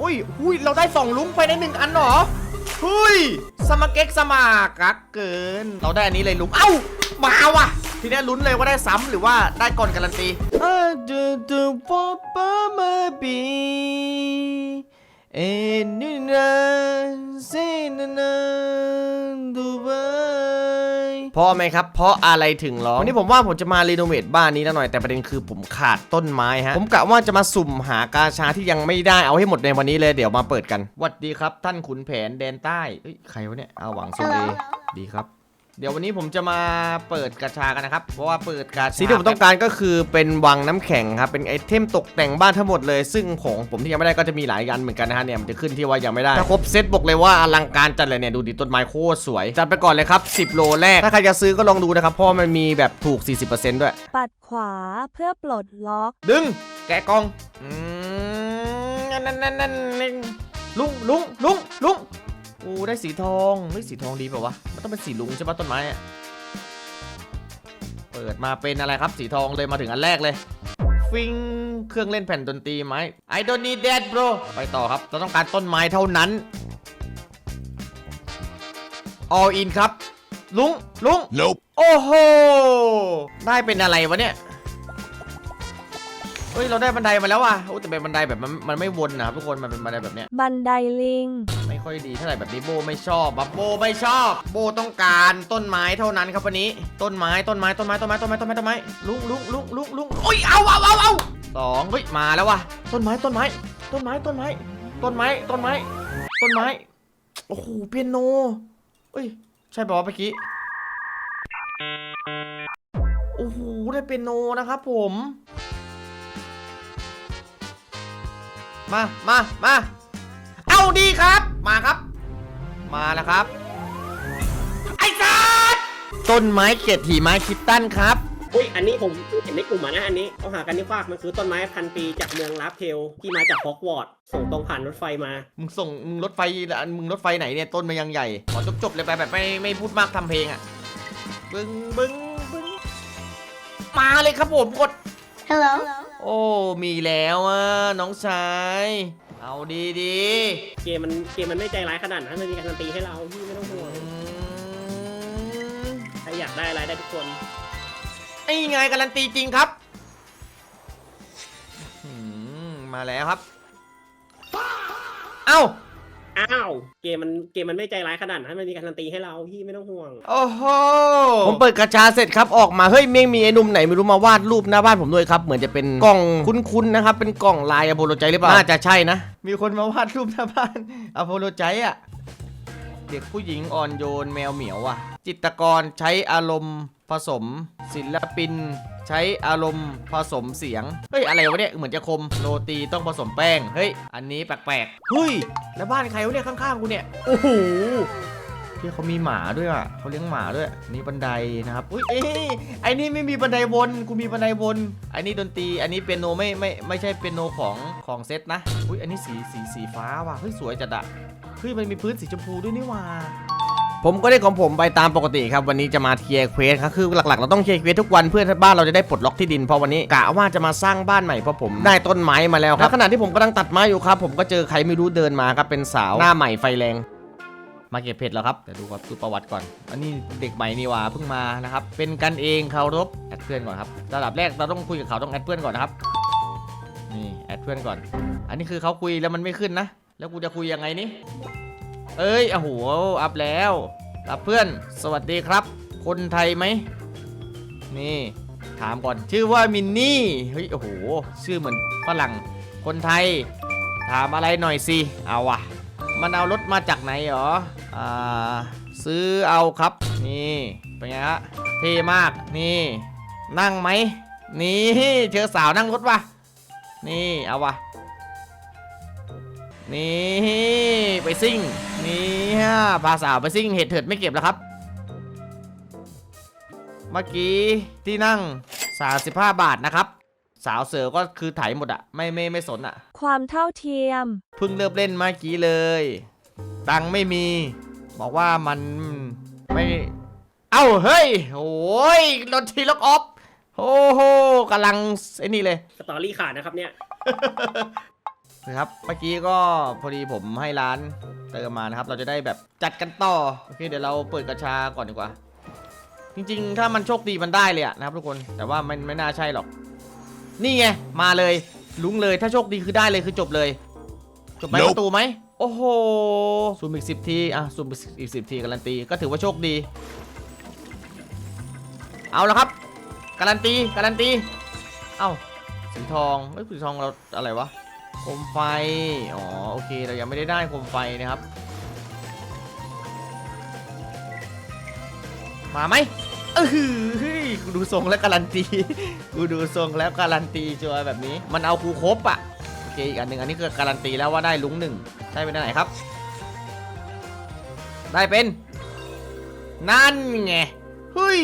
อุ้ยอุ้ยเราได้สองลุงไปในหนึ่งอันเหรอเฮ้ยสมาเก็กสมากักเกิน เราได้อันนี้เลยลุงเอ้ามาว่ะ ทีนี้ลุ้นเลยว่าได้ซ้ำหรือว่าได้ก่อนการันตี เอ็นนี่นะเซนนะดูไบพอไหมครับ เพราะอะไรถึงร้องวันนี้ผมว่าผมจะมารีโนเวทบ้านนี้แล้วหน่อยแต่ประเด็นคือผมขาดต้นไม้ฮะ ผมกะว่าจะมาสุ่มหากาชาที่ยังไม่ได้เอาให้หมดในวันนี้เลยเดี๋ยวมาเปิดกันหวัดดีครับ ท่านขุนแผนแดนใต้เอ้ยใครวะเนี่ยเอาหวังโซเดดีครับ เดี๋ยววันนี้ผมจะมาเปิดกาชากันนะครับ เพราะว่าเปิดกาชาสิ่งที่ผมต้องการก็คือเป็นวังน้ำแข็งครับ เป็นไอเทมตกแต่งบ้านทั้งหมดเลย ซึ่งของผมที่ยังไม่ได้ก็จะมีหลายยันเหมือนกันนะฮะเนี่ยมันจะขึ้นที่ว่ายังไม่ได้ถ้าครบเซตบอกเลยว่าอลังการจัดเลยเนี่ยดูดิต้นไม้โคตรสวย จัดไปก่อนเลยครับ 10 โลแรก ถ้าใครจะซื้อก็ลองดูนะครับเพราะว่ามันมีแบบถูก 40%ด้วย ปัดขวาเพื่อปลดล็อก ดึง แกะกล่องอืมนั่นนั่นนั่นนั่นนั่นลุงลุงลุงลุงโอ้ได้สีทองเฮ้ยสีทองดีเปล่าวะ มันต้องเป็นสีลุงใช่ปะต้นไม้อะเปิดมาเป็นอะไรครับสีทองเลยมาถึงอันแรกเลย ฟิงเครื่องเล่นแผ่นดนตรีไหม I don't need that bro ไปต่อครับ เราต้องการต้นไม้เท่านั้น all in ครับ ลุง ลุง Nope. โอ้โห ได้เป็นอะไรวะเนี่ย เฮ้ย เราได้บันไดมาแล้วว่ะโอ้แต่เป็นบันไดแบบมันมันไม่วนนะครับทุกคน มันเป็นบันไดแบบเนี้ย บันไดลิงไม่ ค่อยดีเท่าไหร่แบบนี้โบไม่ชอบบับโบไม่ชอบ โบต้องการต้นไม้เท่านั้นครับวันนี้ ต้นไม้ต้นไม้ต้นไม้ต้นไม้ต้นไม้ต้นไม้ต้นไม้ลุงลุงลุงลุงลุงโอ้ยเอาเอาเอาเอาสองเฮ้ยมาแล้วว่ะต้นไม้ต้นไม้ ต้นไม้ต้นไม้ ต้นไม้ต้นไม้ ต้นไม้โอ้โหเปียโนเอ้ยใช่ป่าวเมื่อกี้โอ้โหได้เปียโนนะครับผมมา มา มา เอาดีครับ มาครับ มาแล้วครับ ไอ้สัสต้นไม้เกล็ดหีไม้คิดตันครับ อุ้ยอันนี้ผมเห็นในกลุ่มอะนะอันนี้เขาหากันนี่ฟากมันคือต้นไม้พันปีจากเมืองลาฟเทลที่มาจากฮอกวอตส์ส่งตรงผ่านรถไฟมา มึงส่งมึงรถไฟอันมึงรถไฟไหนเนี่ยต้นมันยังใหญ่ ขอจบๆเลยไปแบบไม่ไม่พูดมากทำเพลงอะ บึ้งบึ้งบึ้งมาเลยครับผมกด Hello. โอ้ มีแล้วอะ น้องชาย เอาดีดีเกมมันเกมมันไม่ใจร้ายขนาดนั้นมันมีการันตีให้เราพี่ไม่ต้องห่วงๆอืมใครอยากได้อะไรได้ทุกคนไอ้ไงการันตีจริงครับอืมมาแล้วครับ เอ้า อ้าว เกมมันเกมมันไม่ใจร้ายขนาดนั้นมันมีการันตีให้เราพี่ไม่ต้องห่วง โอ้โห ผมเปิดกระชาเสร็จครับออกมา เฮ้ยเม่งมีไอ้หนุ่มไหนไม่รู้มาวาดรูปหน้าบ้านผมด้วยครับ เหมือนจะเป็นกล่องคุ้นๆนะครับ เป็นกล่องลายอโพโลใจหรือเปล่า น่าจะใช่นะ มีคนมาวาดรูปหน้าบ้านอโพโลใจอะ เด็กผู้หญิงอ่อนโยนแมวเหมียวอะ จิตรกรใช้อารมณ์ผสม ศิลปิน ใช้อารมณ์ผสมเสียง เฮ้ย อะไรวะเนี่ย เหมือนจะคมโรตีต้องผสมแป้ง เฮ้ย อันนี้แปลกๆเฮ้ย แล้วบ้านใครวะเนี่ยข้างๆกูเนี่ย โอ้โห ที่เขามีหมาด้วยอะเขาเลี้ยงหมาด้วยนี่บันไดนะครับอุ้ยเอ้ยไอ้นี่ไม่มีบันไดวนกูมีบันไดวนไอ้นี่ดนตรีอันนี้เปียโนไม่ไม่ไม่ใช่เปียโนของของเซตนะอุ้ยอันนี้สีสีสีฟ้าว่ะเฮ้ยสวยจัดอะเฮ้ยมันมีพื้นสีชมพูด้วยนี่ว่าผมก็ได้ของผมไปตามปกติครับวันนี้จะมาเคลียร์เควสครับคือหลักๆ เราต้องเคลียร์เควสทุกวันเพื่อบ้านเราจะได้ปลดล็อกที่ดินเพราะวันนี้กะว่าจะมาสร้างบ้านใหม่เพราะผมได้ต้นไม้มาแล้วครับขณะที่ผมกำลังตัดไม้อยู่ครับผมก็เจอใครไม่รู้เดินมาครับเป็นสาวหน้าใหม่ไฟแรง มาเก็บเพชรแล้วครับเดี๋ยวดูครับดูประวัติก่อน อันนี้เด็กใหม่นี่ว่าเพิ่งมานะครับ เป็นกันเองเคารพแอดเพื่อนก่อนครับระดับแรกเราต้องคุยกับเขาต้องแอดเพื่อนก่อนนะครับนี่แอดเพื่อนก่อน อันนี้คือเขาคุยแล้วมันไม่ขึ้นนะ แล้วกูจะคุยยังไงนี่เอ้ยโอ้โหอัพแล้วรับเพื่อน สวัสดีครับ คนไทยไหมนี่ ถามก่อนชื่อว่ามินนี่เฮ้ยโอ้โหชื่อเหมือนฝรั่งคนไทย ถามอะไรหน่อยสิเอาวะ มันเอารถมาจากไหนหรอ อ่า ซื้อเอาครับ นี่ เป็นไงฮะ เท่มาก นี่ นั่งไหม นี่ เจอสาวนั่งรถวะนี่ เอาวะนี่ ไปซิ่ง นี่ฮะ พาสาวไปซิ่ง เหตุเถิดไม่เก็บแล้วครับ เมื่อกี้ที่นั่ง 35 บาทนะครับ สาวเสือก็คือไถหมดอะไม่ไม่ไม่สนอะความเท่าเทียม เพิ่งเริ่มเล่นเมื่อกี้เลย ตังค์ไม่มี บอกว่ามันไม่ เอ้าเฮ้ยโอ้ยรถทีล็อกออฟโอ้โหกำลังไอ้นี่เลย สตอรี่ขาดนะครับเนี่ยเฮ้ยครับเมื่อกี้ก็พอดีผมให้ร้านเติมมานะครับ เราจะได้แบบจัดกันต่อโอเคเดี๋ยวเราเปิดกระชาก่อนดีกว่า จริงๆ ถ้ามันโชคดีมันได้เลยอะนะครับทุกคนแต่ว่ามันไม่น่าใช่หรอก นี่ไง มาเลยลุงเลยถ้าโชคดีคือได้เลยคือจบเลย จบไหม Nope ประตูไหม โอ้โหซูมอีกสิบที อะซูมอีกสิบทีการันตีก็ถือว่าโชคดี เอาละครับ การันตีการันตี เอ้าสีทองเอ้ยสีทองเราอะไรวะโคมไฟ อ๋อโอเคเรายังไม่ได้ได้โคมไฟนะครับ มาไหม เออหือกูดูทรงแล้วการันตี กูดูทรงแล้วการันตีจัวแบบนี้ มันเอากูครบอะโอเคอีกอันหนึ่งอันนี้คือการันตีแล้วว่าได้ลุงหนึ่งใช่เป็นอันไหนครับ ได้เป็น นั่นไง เฮ้ย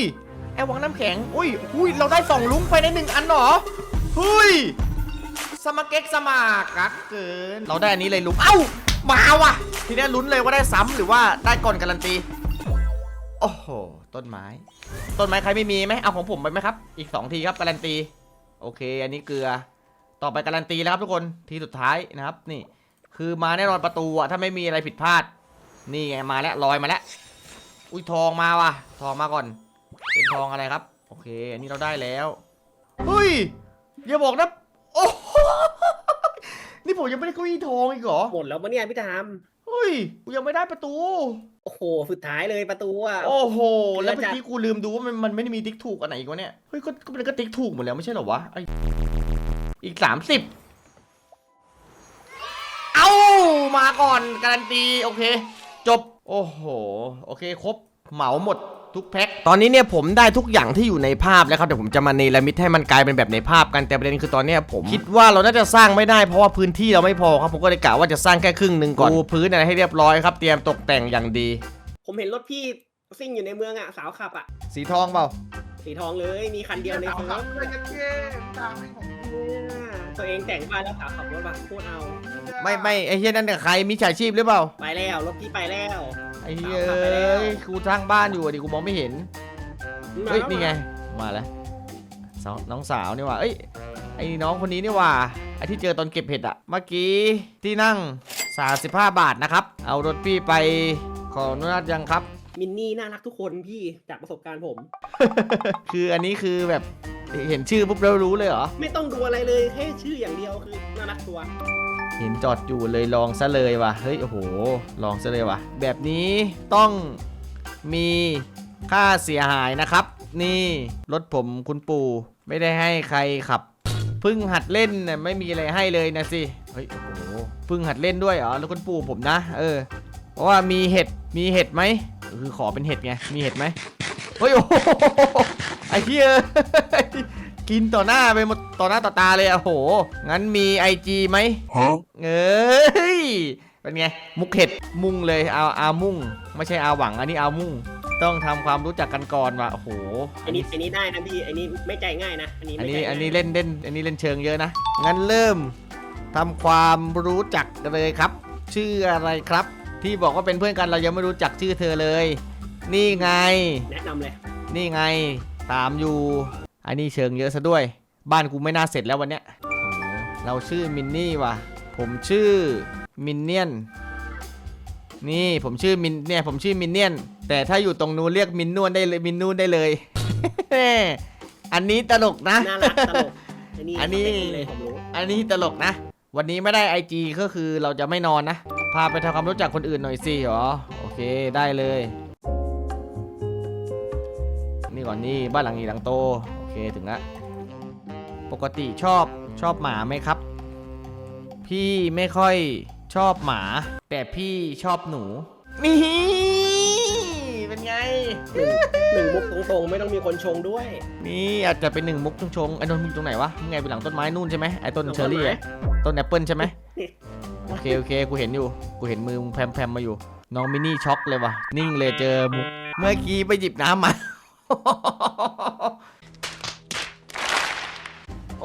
ไอวังน้ำแข็ง อุ้ยอุ้ยเราได้สองลุงไปในหนึ่งอันหรอเฮ้ย สมาเก็กสมากักเกิน เราได้อันนี้เลยลุง เอ้า มาว่ะ ทีนี้ลุ้นเลยว่าได้ซ้ำหรือว่าได้ก่อนการันตี โอ้โห ต้นไม้ ต้นไม้ใครไม่มีไหมเอาของผมไปไหมครับ อีก 2 ทีครับการันตี โอเค อันนี้เกลือ ต่อไปการันตีแล้วครับทุกคน ทีสุดท้ายนะครับ นี่ คือมาแน่นอนประตูอะถ้าไม่มีอะไรผิดพลาด นี่ไงมาแล้วลอยมาแล้ว อุ้ยทองมาว่ะ ทองมาก่อน เป็นทองอะไรครับ โอเค อันนี้เราได้แล้ว เฮ้ย อย่าบอกนะ โอ้โหนี่ผมยังไม่ได้เก้าอี้ทองอีกเหรอ หมดแล้วปะเนี่ยพี่ทามเฮ้ย กูยังไม่ได้ประตู โอ้โห สุดท้ายเลยประตูอะ โอ้โหเกลือแล้วเมื่อจัดกี้กูลืมดูว่ามันมันไม่ได้มีติ๊กถูกอันไหนอีกวะเนี่ย เฮ้ย ก็ก็มันก็ติ๊กถูกหมดแล้วไม่ใช่เหรอวะไออีกสามสิบเอ้า มาก่อนการันตี โอเค จบ โอ้โห โอเค ครบ เหมาหมด ทุกแพ็คตอนนี้เนี่ยผมได้ทุกอย่างที่อยู่ในภาพแล้วครับเดี๋ยวผมจะมาเนรมิตให้มันกลายเป็นแบบในภาพกันแต่ประเด็นคือตอนเนี้ยผมคิดว่าเราน่าจะสร้างไม่ได้เพราะว่าพื้นที่เราไม่พอครับผมก็เลยกะว่าจะสร้างแค่ครึ่งหนึ่งก่อนปูพื้นอะไรให้เรียบร้อยครับเตรียมตกแต่งอย่างดี ผมเห็นรถพี่ซิ่งอยู่ในเมืองอะสาวขับอะสีทองเปล่าสีทองเลยมีคันเดียวในเมืองเลยกันเก้ตามให้ผมตัวเองแต่งบ้านแล้วสาวขับรถว่ะโคตรเอา ไม่ไม่ไอ้เฮียนั่นเนี่ยใครมิจฉาชีพหรือเปล่า ไปแล้วรถพี่ไปแล้ว ไอ้เฮียเอ้ยกูทางบ้านอยู่อะดิกูมองไม่เห็นเฮ้ยนี่ไงมาแล้วสาวน้องสาวนี่ว่าเอ้ยไอ้น้องคนนี้นี่ว่าไอ้ที่เจอตอนเก็บเห็ดอะเมื่อกี้ที่นั่ง 35 บาทนะครับ เอารถพี่ไปขออนุญาตยังครับ มินนี่น่ารักทุกคนพี่จากประสบการณ์ผม คืออันนี้คือแบบเห็นชื่อปุ๊บแล้วรู้เลยเหรอ ไม่ต้องดูอะไรเลยแค่ชื่ออย่างเดียวคือน่ารักตัว เห็นจอดอยู่เลยลองซะเลยว่ะ เฮ้ย โอ้โห ลองซะเลยว่ะ แบบนี้ต้องมีค่าเสียหายนะครับ นี่รถผมคุณปู่ไม่ได้ให้ใครขับเพิ่งหัดเล่นน่ะไม่มีอะไรให้เลยนะสิ เฮ้ย โอ้โหเพิ่งหัดเล่นด้วยเหรอ แล้วคุณปู่ผมนะ เออ เพราะว่ามีเห็ด มีเห็ดไหม คือขอเป็นเห็ดไง มีเห็ดไหมเฮ้ย โอ้โหไอ้เหี้ย กินต่อหน้าไปหมดต่อหน้าต่อตาเลยอะโอ้โห งั้นมี IG ไหม Huh? เอ้ยเป็นไง มุกเห็ดมุ่งเลยเอาอามุ่ง ไม่ใช่อาหวัง อันนี้อามุ่ง ต้องทำความรู้จักกันก่อนว่ะโอ้โห อันนี้อันนี้ได้นะพี่อันนี้ไม่ใจง่ายนะ อันนี้อันไม่นี้ใจง่ายอันนี้เล่นเล่นอันนี้เล่นเชิงเยอะนะ งั้นเริ่มทำความรู้จักกันเลยครับ ชื่ออะไรครับ ที่บอกว่าเป็นเพื่อนกันเรายังไม่รู้จักชื่อเธอเลย นี่ไง แนะนำเลย นี่ไงตามอยู่ อันนี้เชิงเยอะซะด้วย บ้านกูไม่น่าเสร็จแล้ววันเนี้ยโอ้โหเราชื่อมินนี่ว่ะ ผมชื่อมินเนี่ยน นี่ผมชื่อมินเนี่ยผมชื่อมินเนี่ยน แต่ถ้าอยู่ตรงนู้นเรียกมินนวลได้เลยมินนูนได้เลย อันนี้ตลกนะ น่ารักตลกอันนี้อันนี้สเปคเลยผมรู้อันนี้ตลกนะ วันนี้ไม่ได้ IG ก็คือเราจะไม่นอนนะ พาไปทำความรู้จักคนอื่นหน่อยสิเหรอ โอเคได้เลย นี่ก่อนนี่บ้านหลังนี้หลังโตโอ เคถึงละปกติชอบชอบหมาไหมครับ พี่ไม่ค่อยชอบหมา แต่พี่ชอบหนูนี่เป็นไง หนึ่งหนึ่งมุกตรงๆ ไม่ต้องมีคนชงด้วย นี่อาจจะเป็นหนึ่งมุกชงชงๆไอ้นนท์มึงอยู่ตรงไหนวะมึงไงไปหลังต้นไม้นู่นใช่ไหมไอ้ต้นหลังเชอร์รี่ต้นไม้อะต้นแอปเปิลใช่ไหมโอเคโอเคกูเห็นอยู่ กูเห็นมือมึงแพรมๆมาอยู่ น้องมินี่ช็อกเลยว่ะนิ่งเลยเจอมุกเมื่อกี้ไปหยิบน้ำมา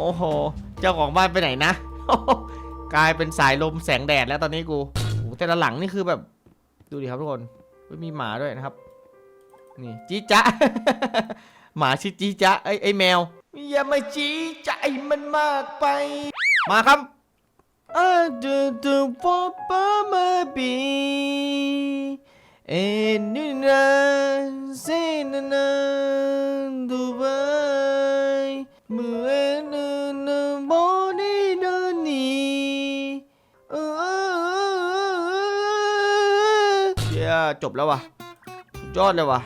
โอ้โห เจ้าของบ้านไปไหนนะ กลายเป็นสายลมแสงแดดแล้วตอนนี้กูโอ้โหแต่ละหลังนี่คือแบบ ดูดิครับทุกคนมีหมาด้วยนะครับ นี่จีจ๊ะ หมาชื่อจีจ๊ะไอ้ไอ้แมว อย่ามาจีใจมันมากไป มาครับ I do do papa my be and you know say na na Dubai จบแล้วว่ะสุดยอดเลยว่ะ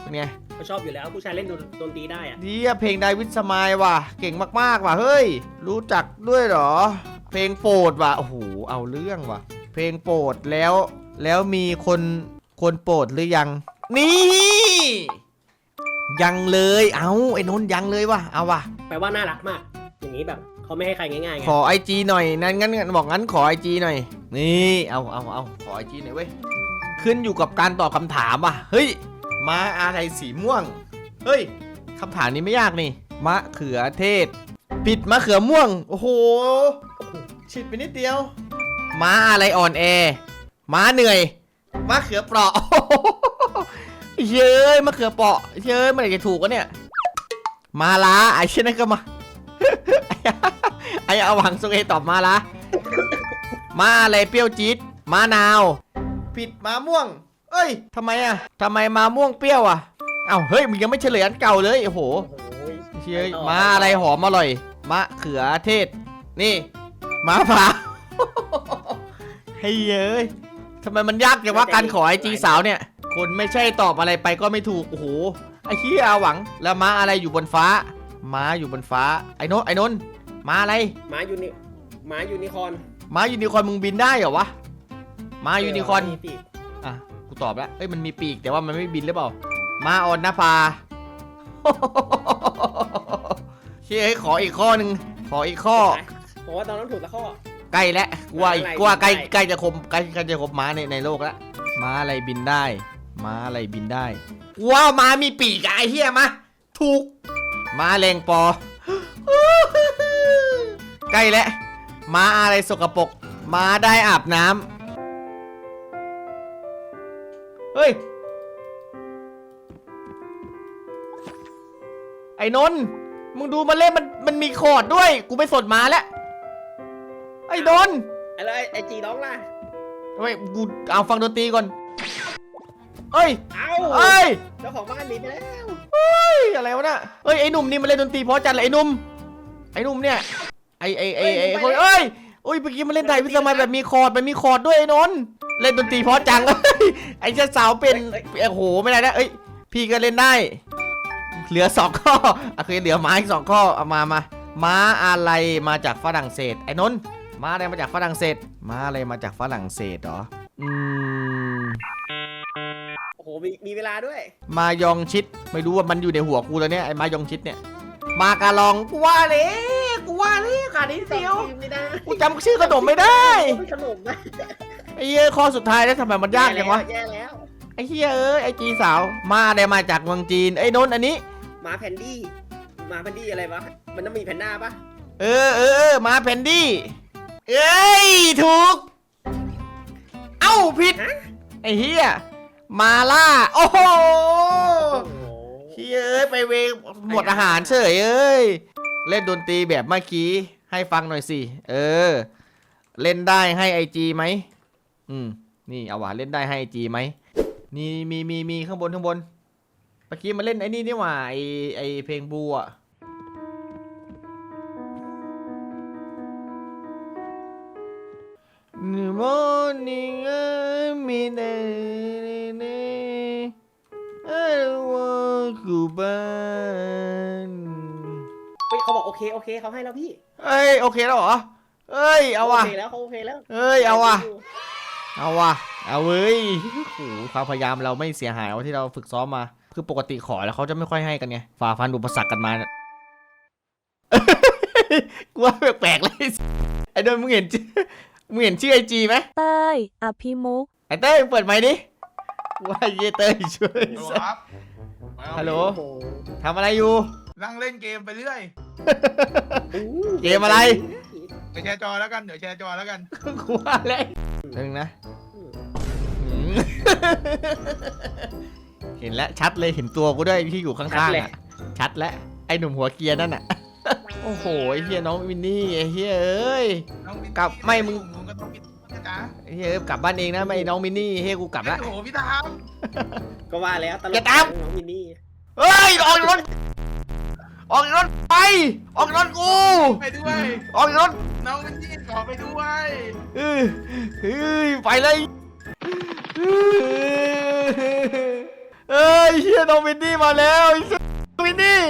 เป็นไงก็ชอบอยู่แล้วผู้ชายเล่นดนดนตรีได้อะดีอะเพลงไดวิดสมายว่ะ เก่งมากๆว่ะเฮ้ย รู้จักด้วยเหรอ เพลงโปรดว่ะโอ้โหเอาเรื่องว่ะ เพลงโปรดแล้วแล้วมีคนคนโปรดหรือยัง นี่ ยังเลย เอาไอ้นนท์ยังเลยว่ะเอาว่ะ แปลว่าน่ารักมาก อย่างนี้แบบเขาไม่ให้ใครง่ายๆไงขอไอจีหน่อยนั่นงั้นงั้นบอกงั้นขอไอจีหน่อย นี่ เอาเอาเอาขอไอจีหน่อยเว้ย ขึ้นอยู่กับการตอบคำถามว่ะ เฮ้ย ม้าอะไรสีม่วง เฮ้ยคำถามนี้ไม่ยากนี่ มะเขือเทศ ปิดมะเขือม่วง โอ้โหฉิดไปนิดเดียว ม้าอะไรอ่อนแอ ม้าเหนื่อย มะเขือเปราะ เย้ยมะเขือเปราะ เย้ยมื่ไหร่จะถูกวะเนี่ย มาล้าไอ้เช่นนั้นก็มา ไอ้เอาหวังสุงเอตอบมาละมาอะไรเปรี้ยวจี๊ดมะนาว ผิดมะม่วง เอ้ยทำไมอะทำไมมะม่วงเปรี้ยวอะเอ้าเฮ้ยมึงยังไม่เฉลยอันเก่าเลยโอ้โหโอ้โหเชื่อไปต่อมาอะไรหอมอร่อยมะเขือเทศ นี่มะพร้าวให้เย้ยทำไมมันยากจังว่าการขอไอจีสาวเนี่ย คนไม่ใช่ตอบอะไรไปก็ไม่ถูก โอ้โหไอ้เหี้ยหวังแล้วม้าอะไรอยู่บนฟ้า ม้าอยู่บนฟ้าไอ้โนนไอ้นนท์ม้าอะไร หมายูนิหมายูนิคอร์นม้ายูนิคอร์นมึงบินได้เหรอวะ ม้ายูนิคอร์นมีปีกอะกูตอบแล้วเอ้ยมันมีปีกแต่ว่ามันไม่บินหรือเปล่าม้าออนนภาเชี่ยขออีกข้อหนึ่งขออีกข้อ ผมว่าตอนนั้นถูกละข้อ ใกล้แล้วกูว่าอีกม้าอะไรกูว่าใกล้บินได้ใกล้จะครบใกล้ใกล้จะครบม้าในในโลกแล้วม้าอะไรบินได้ม้าอะไรบินได้กูว่าม้ามีปีกอะไอ้เหี้ยมาถูกม้าแรงปอ ใกล้แล้วม้าอะไรสกปรกม้าได้อาบน้ำ เฮ้ย ไอ้นนท์มึงดูมันเล่นมันมันมีคอร์ดด้วย กูไม่สดม้าแล้ว ไอ้นนท์อะไรไอจีร้องล่ะ เฮ้ย กูเอาฟังดนตรีก่อนเอ้ย เอ้าเอ้ย เจ้าของบ้านหนีไปแล้วเฮ้ย อะไรวะน่ะเอ้ย ไอ้หนุ่มนี่มันเล่นดนตรีเพราะจัดเลยไอ้หนุ่ม ไอ้หนุ่มเนี่ย ไอ้ไอ้ไอ้ไอ้คนเอ้ย โอ้ยเมื่อกี้มันเล่นไดวิสมัยแบบมีคอร์ดมันมีคอร์ดด้วยไอ้นนท์เล่นดนตรีเพราะจังเอ้ยไอ้เจ้าสาวเป็นโอ้โหไม่ได้นะเอ้ยพี่ก็เล่นได้ เหลือสองข้อโอเคเหลือม้าอีกสองข้อเอามามาม้าอะไรมาจากฝรั่งเศสไอ้นนท์ม้าอะไรมาจากฝรั่งเศสม้าอะไรมาจากฝรั่งเศสเหรออืมโอ้โหมีมีเวลาด้วย มายองชิดไม่รู้ว่ามันอยู่ในหัวกูแล้วเนี่ยไอ้มายองชิดเนี่ย มากาลองกูว่าเลยกูว่าเลยขาดนิดเดียวจำชื่อไม่ได้กูจำชื่อขนมไม่ได้ขนมนะไอ้เหี้ยข้อสุดท้ายแล้วทำไมมันยากจังวะแย่แล้วไอ้เหี้ยเอ้ยไอ้จีสาวมาได้มาจากเมืองจีนไอ้นนท์อันนี้หมาแพนดี้หมาแพนดี้อะไรวะมันต้องมีแพนด้าปะเออเออเออมาแพนดี้เอ้ยถูก เอ้าผิดฮะไอ้เหี้ยมาล่า โอ้โห โอ้เฮ้ยเอ้ย ไปเวงหมดอาหารเฉยเอ้ย เล่นดนตรีแบบเมื่อกี้ ให้ฟังหน่อยสิ เออ เล่นได้ให้ไอจีไหม อืม นี่เอาว่ะเล่นได้ให้ไอจีไหม นี่มีมีมีข้างบนข้างบน เมื่อกี้มาเล่นไอ้นี่นี่หว่าไอไอเพลงบูอะหนึ่งโมนิ่งเอ้มีเน่เน่ I don't want to burn เฮ้ยเขาบอกโอเคโอเคเขาให้แล้วพี่เอ้ยโอเคแล้วเหรอเอ้ยเอาว่ะโอเคแล้วเขาโอเคแล้วเอ้ยเอาว่ะเอาว่ะเอาเว้ยโอ้โหความพยายามเราไม่เสียหายเอาที่เราฝึกซ้อมมา คือปกติขอแล้วเขาจะไม่ค่อยให้กันไงฝ่าฟันอุปสรรคกันมาเนี่ยกูว่าแปลกๆเลยไอ้เดินมึงเห็นชื่อมึงเห็นชื่อไอจีไหมเต้ยอภิมุกไอ้เต้ยมึงเปิดไมค์ดิ ว่าเยเต้ยช่วยฮัลโหลครับฮัลโหลโอ้โหทำอะไรอยู่ นั่งเล่นเกมไปเรื่อยเกมอะไร เดี๋ยวแชร์จอแล้วกัน เดี๋ยวแชร์จอแล้วกัน กูว่าแล้วนึงนะอืมเห็นแล้วชัดเลยเห็นตัวกูด้วยที่อยู่ข้างๆอะชัดแล้วไอ้หนุ่มหัวเกรียร์นั่นอะโโอ้โหไอ้เฮียน้องวินนี่ไอ้เฮียเอ้ย น้องวินกลับไม่มึงมึงก็ต้องปิดนะ จ๊ะไอ้เฮียกลับบ้านเองนะไม่น้องมินนี่เฮียกูกลับละ โอ้โหพี่ตามก็ว่าแล้วตลอย่ากตาม น้องมินนี่เฮ้ยออกจากรถออกจากรถไปออกจากรถกูไปด้วย ออกจากรถน้องวินนี่ขอไปด้วยเฮ้ยเฮ้ยไปเลยเอ้ยเฮียน้องมินนี่มาแล้วไอ้เหี้ยมินนี่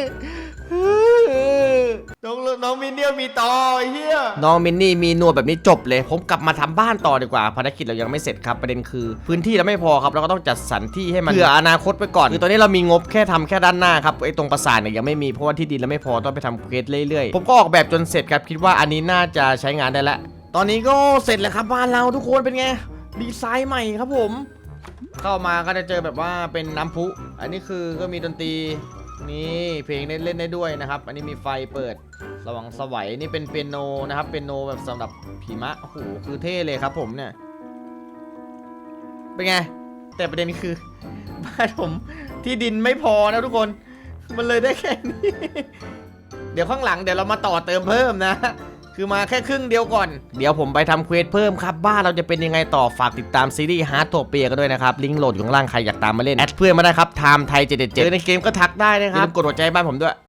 น้องน้องมินเนี่ยมีต่อไอ้เฮียน้องมินนี่มีหนวดแบบนี้จบเลย ผมกลับมาทำบ้านต่อดีกว่าภารกิจเรายังไม่เสร็จครับประเด็นคือ พื้นที่เราไม่พอครับเราก็ต้องจัดสรรที่ให้มันเผื่ออนาคตไปก่อนคือตอนนี้เรามีงบแค่ทำแค่ด้านหน้าครับไอ้ตรงปราสาทเนี่ยยังไม่มีเพราะว่าที่ดินเราไม่พอต้องไปทำเควสเรื่อยๆผมก็ออกแบบจนเสร็จครับคิดว่าอันนี้น่าจะใช้งานได้แล้วตอนนี้ก็เสร็จแล้วครับบ้านเราทุกคนเป็นไงดีไซน์ใหม่ครับผม เข้ามาก็จะเจอแบบว่าเป็นน้ำพุ อันนี้คือก็มีดนตรี นี่เพลงเล่นได้ด้วยนะครับ อันนี้มีไฟเปิดสว่างสวัยนี่เป็นเปียโนนะครับเปียโนแบบสำหรับผีมะโอ้โหคือเท่เลยครับ ผมเนี่ยเป็นไง แต่ประเด็นคือบ้านผมที่ดินไม่พอนะทุกคน มันเลยได้แค่นี้ เดี๋ยวข้างหลังเดี๋ยวเรามาต่อเติมเพิ่มนะ คือมาแค่ครึ่งเดียวก่อน เดี๋ยวผมไปทำเควสเพิ่มครับ บ้านเราจะเป็นยังไงต่อฝากติดตามซีรีส์ฮาร์ดตัวเปียกันด้วยนะครับ ลิงก์โหลดอยู่ข้างล่างใครอยากตามมาเล่น แอดเพื่อนมาได้ครับไทม์ไทย777เจอในเกมก็ทักได้นะครับอย่าลืมกดหัวใจบ้านผมด้วย